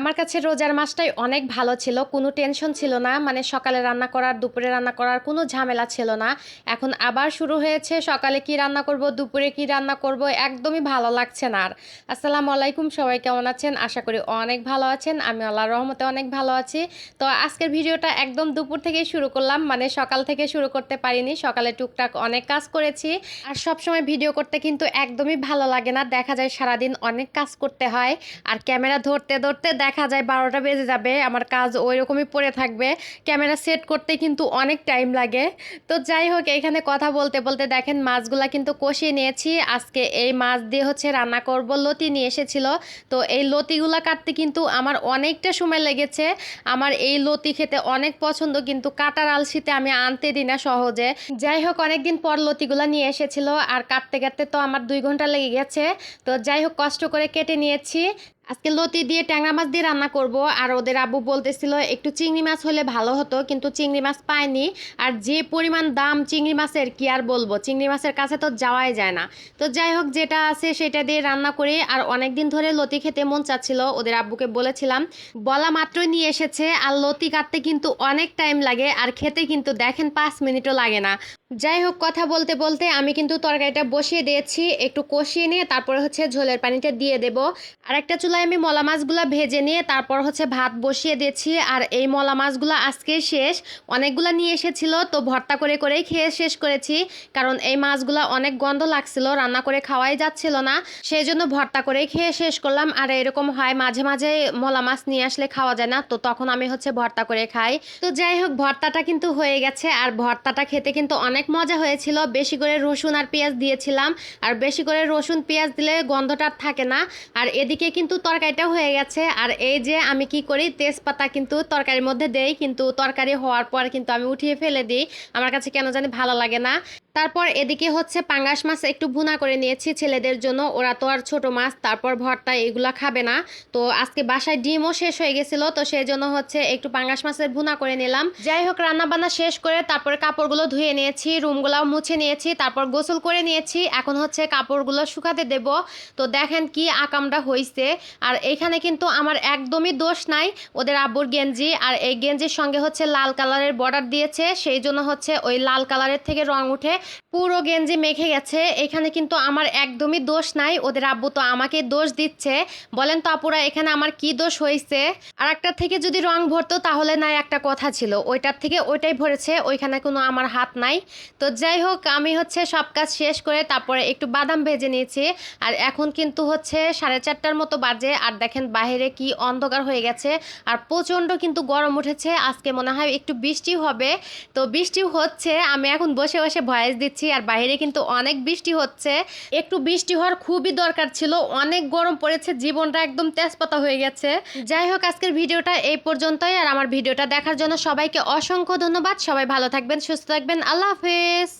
আমার কাছে রোজার মাসটাই অনেক ভালো ছিল, কোনো টেনশন ছিল না। মানে সকালে রান্না করার, দুপুরে রান্না করার কোনো ঝামেলা ছিল না। এখন আবার শুরু হয়েছে, সকালে কি রান্না করব, দুপুরে কি রান্না করব, একদমই ভালো লাগছে না আর। আসসালামু আলাইকুম, সবাই কেমন আছেন? আশা করি অনেক ভালো আছেন। আমি আল্লাহর রহমতে অনেক ভালো আছি। তো আজকের ভিডিওটা একদম দুপুর থেকেই শুরু করলাম মানে সকাল থেকে শুরু করতে পারিনি। সকালে টুকটাক অনেক কাজ করেছি আর সব সময় ভিডিও করতে কিন্তু একদমই ভালো লাগে না। দেখা যায় সারাদিন অনেক কাজ করতে হয়, আর ক্যামেরা ধরতে ধরতে দেখা যায় বারোটা বেজে যাবে, আমার কাজ ওই রকমই পড়ে থাকবে। ক্যামেরা সেট করতে কিন্তু অনেক টাইম লাগে। তো যাই হোক, এখানে কথা বলতে বলতে দেখেন মাছগুলা কিন্তু কষিয়ে নিয়েছি। আজকে এই মাছ দিয়ে হচ্ছে রান্না করব, লতি নিয়ে এসেছিল। তো এই লতিগুলা কাটতে কিন্তু আমার অনেকটা সময় লেগেছে। আমার এই লতি খেতে অনেক পছন্দ, কিন্তু কাটার আলসিতে আমি আনতে দিই না সহজে। যাই হোক, অনেকদিন পর লতিগুলা নিয়ে এসেছিল, আর কাটতে কাটতে তো আমার দুই ঘণ্টা লেগে গেছে। তো যাই হোক, কষ্ট করে কেটে নিয়েছি। আজকে লতি দিয়ে ট্যাংরা মাছ দিয়ে রান্না করব। আর ওদের আব্বু বলতেছিল, একটু চিংড়ি মাছ হলে ভালো হতো, কিন্তু চিংড়ি মাছ পাইনি। আর যে পরিমাণ দাম চিংড়ি মাছের, কি আর বলব? চিংড়ি মাছের কাছে তো যাওয়াই যায় না। তো যাই হোক, যেটা আছে সেটা দিয়ে রান্না করি। আর অনেক দিন ধরে লতি খেতে মন চাচ্ছিল, ওদের আব্বুকে বলেছিলাম, বলা মাত্রই নিয়ে এসেছে। আর লতি কাটতে কিন্তু অনেক টাইম লাগে, আর খেতে কিন্তু দেখেন পাঁচ মিনিটও লাগে না। যাই হোক কথা বলতে বলতে আমি কিন্তু তরকারিটা বসিয়ে দিয়েছি, একটু কষিয়ে নিয়ে তারপরে হচ্ছে ঝোলের পানিটা দিয়ে দেব। আর একটা চুলায় আমি মলা মাছগুলো ভেজে নিয়ে তারপর হচ্ছে ভাত বসিয়ে দিয়েছি, আর এই মলা মাছগুলো আজকে শেষ। অনেকগুলো নিয়ে এসেছিল, তো ভর্তা করে করেই খেয়ে শেষ করেছি, কারণ এই মাছগুলো অনেক গন্ধ লাগছিল, রান্না করে খাওয়াই যাচ্ছিল না, সেই জন্য ভর্তা করেই খেয়ে শেষ করলাম। আর এরকম হয়, মাঝে মাঝে মলা মাছ নিয়ে আসলে খাওয়া যায় না, তো তখন আমি হচ্ছে ভর্তা করে খাই। তো যাই হোক ভর্তাটা কিন্তু হয়ে গেছে, আর ভর্তাটা খেতে কিন্তু অনেক মজা হয়েছিল। বেশি করে রসুন আর পেঁয়াজ দিয়েছিলাম। আর বেশি করে রসুন, পেঁয়াজ দিলে গন্ধটা থাকে না। আর এদিকে কিন্তু তরকারিটাও হয়ে গেছে। আর এই যে আমি কি করি, তেজপাতা কিন্তু তরকারির মধ্যে দেই। কিন্তু তরকারি হওয়ার পর কিন্তু আমি উঠিয়ে ফেলে দিই। আমার কাছে কেন জানি ভালো লাগে না। তারপর এদিকে হচ্ছে পাঙ্গাস মাছ একটু ভুনা করে নিয়েছি ছেলেদের জন্য। ওরা তো আর ছোট মাছ, তারপর ভর্তা এগুলা খাবে না। তো আজকে বাসায় ডিমও শেষ হয়ে গেছিল। তো সেই জন্য হচ্ছে একটু পাঙ্গাস মাছের ভুনা করে নিলাম। যাই হোক রান্না বান্না শেষ করে তারপরে কাপড়গুলো ধুয়ে নিয়েছি। রুমগুলাও মুছে নিয়েছি, তারপর গোসল করে নিয়েছি। এখন হচ্ছে কাপড়গুলো শুকাতে দেব। তো দেখেন কি আকামটা হয়েছে আর এইখানে কিন্তু আমার একদমই দোষ নাই ওদের আব্বুর গেঞ্জি। আর এই গেঞ্জির সঙ্গে হচ্ছে লাল কালারের বর্ডার দিয়েছে। সেই জন্য হচ্ছে ওই লাল কালারের থেকে রং উঠে পুরো গেঞ্জি মেখে গেছে। এখানে কিন্তু আমার একদমই দোষ নাই। ওদের আব্বু তো আমাকে দোষ দিচ্ছে। বলেন তো আপুরা, এখানে আমার কি দোষ হয়েছে আর একটা থেকে যদি রং ভরতো তাহলে নাই একটা কথা ছিল। ওইটার থেকে ওইটাই ভরেছে। ওইখানে কোনো আমার হাত নাই। তো যাই হোক, আমি হচ্ছে সব কাজ শেষ করে তারপরে একটু বাদাম ভেজে নিয়েছি। আর এখন কিন্তু হচ্ছে সাড়ে চারটার মতো বাজে। আর দেখেন বাইরে কি অন্ধকার হয়ে গেছে। আর প্রচণ্ড কিন্তু গরম উঠেছে। আজকে মনে হয় একটু বৃষ্টি হবে। তো বৃষ্টি হচ্ছে, আমি এখন বসে বসে ভয়েস দিচ্ছি। আর বাইরে কিন্তু অনেক বৃষ্টি হচ্ছে। একটু বৃষ্টি হওয়ার খুবই দরকার ছিল। অনেক গরম পড়েছে। জীবনটা একদম তেজপাতা হয়ে গেছে। যাই হোক, আজকের ভিডিওটা এই পর্যন্তই। আর আমার ভিডিওটা দেখার জন্য সবাইকে অসংখ্য ধন্যবাদ। সবাই ভালো থাকবেন, সুস্থ থাকবেন। আল্লাহ হাফেজ